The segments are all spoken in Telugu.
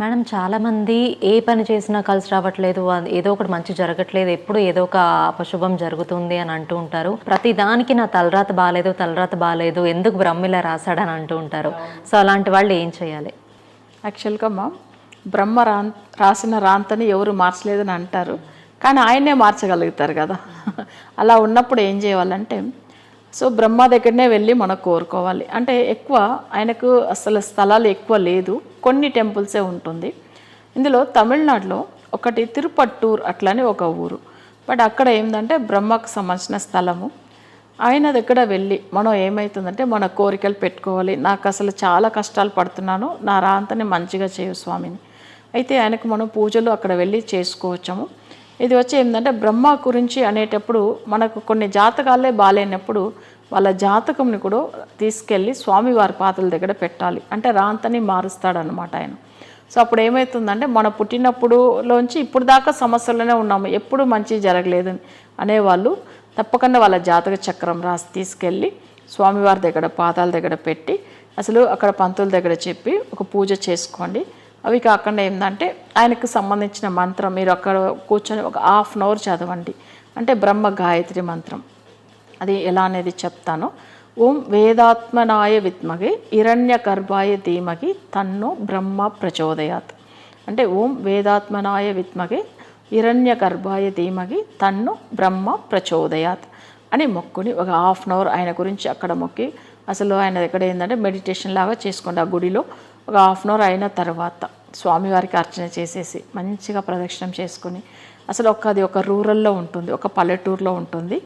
మేడం చాలామంది ఏ పని చేసినా కలిసి రావట్లేదు. ఏదో ఒకటి మంచి జరగట్లేదు. ఎప్పుడు ఏదో ఒక అపశుభం జరుగుతుంది అని అంటూ ఉంటారు. ప్రతి దానికి నా తలరాత బాగాలేదు తలరాత బాగాలేదు ఎందుకు బ్రహ్మిలా రాశాడని అంటూ ఉంటారు. సో అలాంటి వాళ్ళు ఏం చేయాలి? యాక్చువల్గా మా బ్రహ్మ రా రాసిన రాంతని ఎవరు మార్చలేదని అంటారు. కానీ ఆయనే మార్చగలుగుతారు కదా. అలా ఉన్నప్పుడు ఏం చేయాలంటే సో బ్రహ్మ దగ్గరనే వెళ్ళి మనం కోరుకోవాలి. అంటే ఎక్కువ ఆయనకు అసలు స్థలాలు ఎక్కువ లేదు. కొన్ని టెంపుల్సే ఉంటుంది. ఇందులో తమిళనాడులో ఒకటి తిరుపట్టూర్ అట్లని ఒక ఊరు. బట్ అక్కడ ఏంటంటే బ్రహ్మకు సంబంధించిన స్థలము. ఆయన దగ్గర వెళ్ళి మనం ఏమవుతుందంటే మన కోరికలు పెట్టుకోవాలి. నాకు అసలు చాలా కష్టాలు పడుతున్నాను. నా రాంతని మంచిగా చేయు స్వామిని. అయితే ఆయనకు మనం పూజలు అక్కడ వెళ్ళి చేసుకోవచ్చాము. ఇది వచ్చి ఏంటంటే బ్రహ్మ గురించి అనేటప్పుడు మనకు కొన్ని జాతకాలే బాగాలేనప్పుడు వాళ్ళ జాతకంని కూడా తీసుకెళ్ళి స్వామివారి పాతల దగ్గర పెట్టాలి. అంటే రాంతని మారుస్తాడనమాట ఆయన. సో అప్పుడు ఏమవుతుందంటే మన పుట్టినప్పుడులోంచి ఇప్పుడు దాకా సమస్యలోనే ఉన్నాము. ఎప్పుడు మంచి జరగలేదని అనేవాళ్ళు తప్పకుండా వాళ్ళ జాతక చక్రం రాసి తీసుకెళ్ళి స్వామివారి దగ్గర పాదాల దగ్గర పెట్టి అసలు అక్కడ పంతుల దగ్గర చెప్పి ఒక పూజ చేసుకోండి. అవి కాకుండా ఏంటంటే ఆయనకు సంబంధించిన మంత్రం మీరు అక్కడ కూర్చొని ఒక హాఫ్ అన్ అవర్ చదవండి. అంటే బ్రహ్మ గాయత్రి మంత్రం. అది ఎలా అనేది చెప్తాను. ఓం వేదాత్మనాయ విద్మగే హిరణ్య గర్భాయ ధీమగి తన్ను బ్రహ్మ ప్రచోదయాత్. అంటే ఓం వేదాత్మనాయ విద్మగే హిరణ్య గర్భాయ ధీమగి తన్ను బ్రహ్మ ప్రచోదయాత్ అని మొక్కుని ఒక హాఫ్ అన్ అవర్ ఆయన గురించి అక్కడ మొక్కి అసలు ఆయన దగ్గర ఏంటంటే మెడిటేషన్ లాగా చేసుకోండి ఆ గుడిలో ఒక హాఫ్ అన్ అవర్ అయిన తర్వాత స్వామివారికి అర్చన చేసేసి మంచిగా ప్రదక్షిణం చేసుకొని అసలు ఒక అది ఒక రూరల్లో ఉంటుంది ఒక పల్లెటూరులో ఉంటుంది.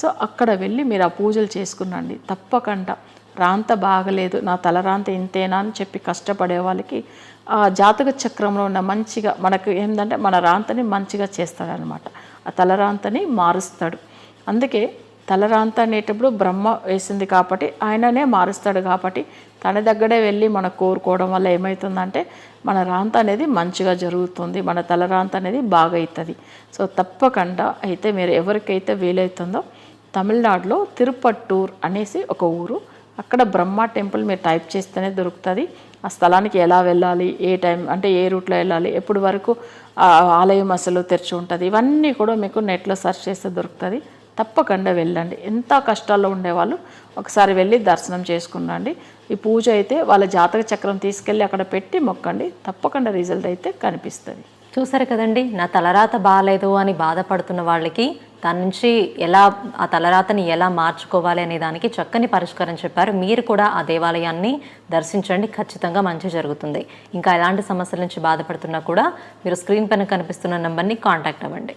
సో అక్కడ వెళ్ళి మీరు ఆ పూజలు చేసుకునండి. తప్పకుండా రాంత బాగలేదు నా తలరాంత ఇంతేనా అని చెప్పి కష్టపడే వాళ్ళకి ఆ జాతక చక్రంలో ఉన్న మంచిగా మనకు ఏంటంటే మన రాంతని మంచిగా చేస్తాడనమాట ఆ తలరాంతని మారుస్తాడు. అందుకే తలరాంత అనేటప్పుడు బ్రహ్మ వేసింది కాబట్టి ఆయననే మారుస్తాడు కాబట్టి తన దగ్గరే వెళ్ళి మనం కోరుకోవడం వల్ల ఏమవుతుందంటే మన రాంత అనేది మంచిగా జరుగుతుంది మన తలరాంత అనేది బాగా అవుతుంది సో తప్పకుండా అయితే మీరు ఎవరికైతే వీలవుతుందో తమిళనాడులో తిరుపట్టూర్ అనేసి ఒక ఊరు అక్కడ బ్రహ్మ టెంపుల్ మీరు టైప్ చేస్తేనే దొరుకుతుంది. ఆ స్థలానికి ఎలా వెళ్ళాలి ఏ టైం అంటే ఏ రూట్లో వెళ్ళాలి ఎప్పుడు వరకు ఆలయం అసలు తెరిచి ఉంటుంది ఇవన్నీ కూడా మీకు నెట్లో సెర్చ్ చేస్తే దొరుకుతుంది. తప్పకుండా వెళ్ళండి. ఎంత కష్టాల్లో ఉండేవాళ్ళు ఒకసారి వెళ్ళి దర్శనం చేసుకునండి ఈ పూజ అయితే వాళ్ళ జాతక చక్రం తీసుకెళ్ళి అక్కడ పెట్టి మొక్కండి. తప్పకుండా రిజల్ట్ అయితే కనిపిస్తుంది. చూసారు కదండి నా తలరాత బాగాలేదు అని బాధపడుతున్న వాళ్ళకి దాని నుంచి ఎలా ఆ తలరాతని ఎలా మార్చుకోవాలి అనే దానికి చక్కని పరిష్కారం చెప్పారు. మీరు కూడా ఆ దేవాలయాన్ని దర్శించండి. ఖచ్చితంగా మంచి జరుగుతుంది. ఇంకా ఎలాంటి సమస్యల నుంచి బాధపడుతున్నా కూడా మీరు స్క్రీన్ పైన కనిపిస్తున్న నెంబర్ని కాంటాక్ట్ అవ్వండి.